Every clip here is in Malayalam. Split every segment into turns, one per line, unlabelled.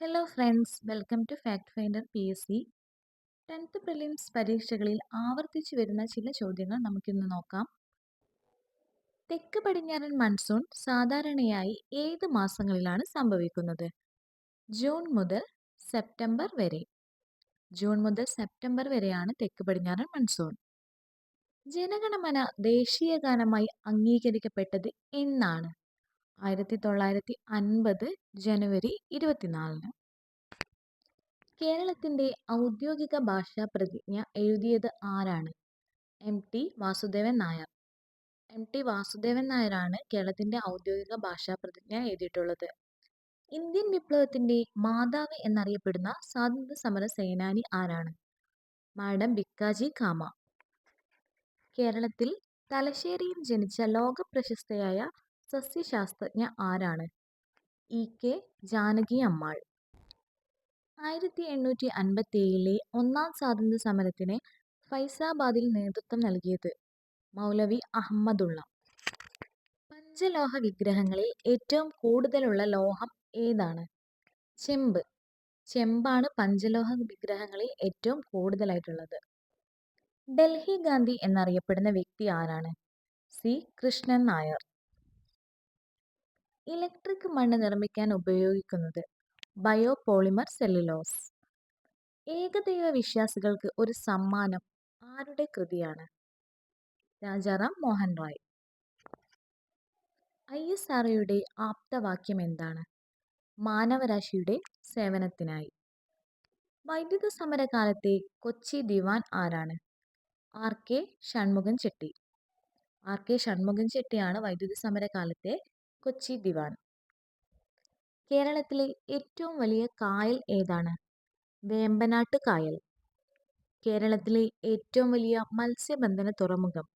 Hello friends welcome to fact finder P S C tenth prelims പരീക്ഷകളിൽ ആവർത്തിച്ചു വരുന്ന ചില ചോദ്യങ്ങൾ നമുക്കിന്ന് നോക്കാം. തെക്ക് പടിഞ്ഞാറൻ മൺസൂൺ സാധാരണയായി ഏത് മാസങ്ങളിലാണ് സംഭവിക്കുന്നത്? ജൂൺ മുതൽ സെപ്റ്റംബർ വരെ. ജൂൺ മുതൽ സെപ്റ്റംബർ വരെയാണ് തെക്ക് പടിഞ്ഞാറൻ മൺസൂൺ. ജനഗണമന ദേശീയ ഗാനമായി അംഗീകരിക്കപ്പെട്ടത് എന്നാണ്. ആയിരത്തി തൊള്ളായിരത്തി അൻപത് ജനുവരി ഇരുപത്തിനാലിന്. കേരളത്തിന്റെ ഔദ്യോഗിക ഭാഷാ പ്രതിജ്ഞ എഴുതിയത് ആരാണ്? M. T. Vasudevan Nair. M. T. Vasudevan നായരാണ് കേരളത്തിന്റെ ഔദ്യോഗിക ഭാഷാ പ്രതിജ്ഞ എഴുതിയിട്ടുള്ളത്. ഇന്ത്യൻ വിപ്ലവത്തിന്റെ മാതാവ് എന്നറിയപ്പെടുന്ന സ്വാതന്ത്ര്യ സമര സേനാനി ആരാണ്? മാഡം ബിക്കാജി കാമ. കേരളത്തിൽ തലശ്ശേരിയിൽ ജനിച്ച ലോക പ്രശസ്തയായ സസ്യശാസ്ത്രജ്ഞ ആരാണ്? ഇ. കെ. ജാനകി അമ്മാൾ. ആയിരത്തി എണ്ണൂറ്റി അൻപത്തി ഏഴിലെ ഒന്നാം സ്വാതന്ത്ര്യ സമരത്തിന് ഫൈസാബാദിൽ നേതൃത്വം നൽകിയത് മൗലവി അഹമ്മദുള്ള. പഞ്ചലോഹ വിഗ്രഹങ്ങളിൽ ഏറ്റവും കൂടുതലുള്ള ലോഹം ഏതാണ്? ചെമ്പ്. ചെമ്പാണ് പഞ്ചലോഹ വിഗ്രഹങ്ങളിൽ ഏറ്റവും കൂടുതലായിട്ടുള്ളത്. ഡൽഹി ഗാന്ധി എന്നറിയപ്പെടുന്ന വ്യക്തി ആരാണ്? സി. കൃഷ്ണൻ നായർ. ഇലക്ട്രിക് മണ്ണ് നിർമ്മിക്കാൻ ഉപയോഗിക്കുന്നത് ബയോ പോളിമർ സെല്ലുലോസ്. ഏകദൈവ വിശ്വാസികൾക്ക് ഒരു സമ്മാനം ആരുടെ കൃതിയാണ്? രാജാറാം മോഹൻ റോയ്. ഐ എസ് ആർഒയുടെ ആപ്തവാക്യം എന്താണ്? മാനവരാശിയുടെ സേവനത്തിനായി. വൈദ്യുത സമരകാലത്തെ കൊച്ചി ദിവാൻ ആരാണ്? R K Shanmukham Chetty. R K Shanmukham ചെട്ടിയാണ് വൈദ്യുത സമരകാലത്തെ കൊച്ചി ദിവാൻ. കേരളത്തിലെ ഏറ്റവും വലിയ കായൽ ഏതാണ്? വേമ്പനാട്ട് കായൽ. കേരളത്തിലെ ഏറ്റവും വലിയ മത്സ്യബന്ധന തുറമുഖം.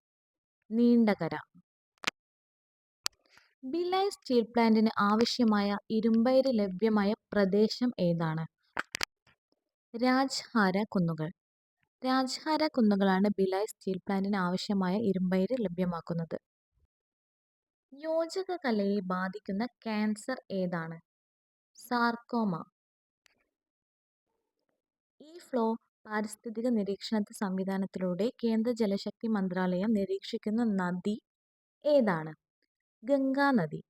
നീണ്ടകര. ബിലായ് സ്റ്റീൽ പ്ലാന്റിന് ആവശ്യമായ ഇരുമ്പയിര് ലഭ്യമായ പ്രദേശം ഏതാണ്? രാജ്ഹാര കുന്നുകൾ. രാജ്ഹാര കുന്നുകളാണ് ബിലായ് സ്റ്റീൽ പ്ലാന്റിന് ആവശ്യമായ ഇരുമ്പയിര് ലഭ്യമാക്കുന്നത്. യോജക കലയെ ബാധിക്കുന്ന ക്യാൻസർ ഏതാണ്? സാർക്കോമ. ഈ ഫ്ലോ പാരിസ്ഥിതിക നിരീക്ഷണ സംവിധാനത്തിലൂടെ കേന്ദ്ര ജലശക്തി മന്ത്രാലയം നിരീക്ഷിക്കുന്ന നദി ഏതാണ്? ഗംഗാ നദി.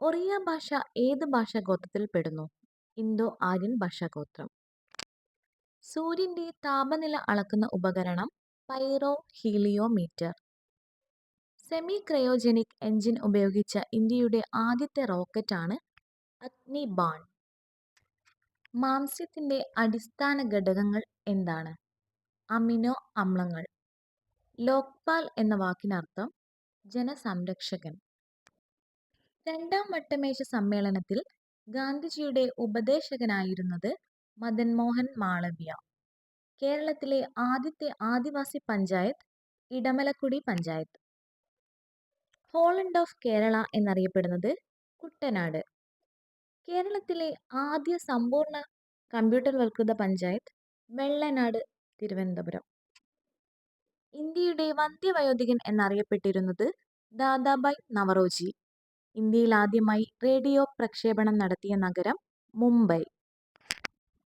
ഒറിയ ഭാഷ ഏത് ഭാഷാഗോത്രത്തിൽ പെടുന്നു? ഇന്തോ ആര്യൻ ഭാഷാ ഗോത്രം സൂര്യന്റെ താപനില അളക്കുന്ന ഉപകരണം pyrheliometer. Semi cryogenic engine ഉപയോഗിച്ച ഇന്ത്യയുടെ ആദ്യത്തെ റോക്കറ്റാണ് അഗ്നിബാൺ മാംസ്യത്തിന്റെ അടിസ്ഥാന ഘടകങ്ങൾ എന്താണ്? അമിനോ അമ്ലങ്ങൾ. ലോക്പാൽ എന്ന വാക്കിനർത്ഥം ജനസംരക്ഷകൻ. രണ്ടാം വട്ടമേശ സമ്മേളനത്തിൽ ഗാന്ധിജിയുടെ ഉപദേശകനായിരുന്നത് മദൻ മോഹൻ മാളവ്യ. കേരളത്തിലെ ആദ്യത്തെ ആദിവാസി പഞ്ചായത്ത് ഇടമലക്കുടി പഞ്ചായത്ത്. ഹോളണ്ട് ഓഫ് കേരള എന്നറിയപ്പെടുന്നത് കുട്ടനാട്. കേരളത്തിലെ ആദ്യ സമ്പൂർണ കമ്പ്യൂട്ടർവൽകൃത പഞ്ചായത്ത് വെള്ളനാട് തിരുവനന്തപുരം. ഇന്ത്യയുടെ വന്ധ്യവയോധികൻ എന്നറിയപ്പെട്ടിരുന്നത് ദാദാബായ് നവറോജി. ഇന്ത്യയിൽ ആദ്യമായി റേഡിയോ പ്രക്ഷേപണം നടത്തിയ നഗരം മുംബൈ.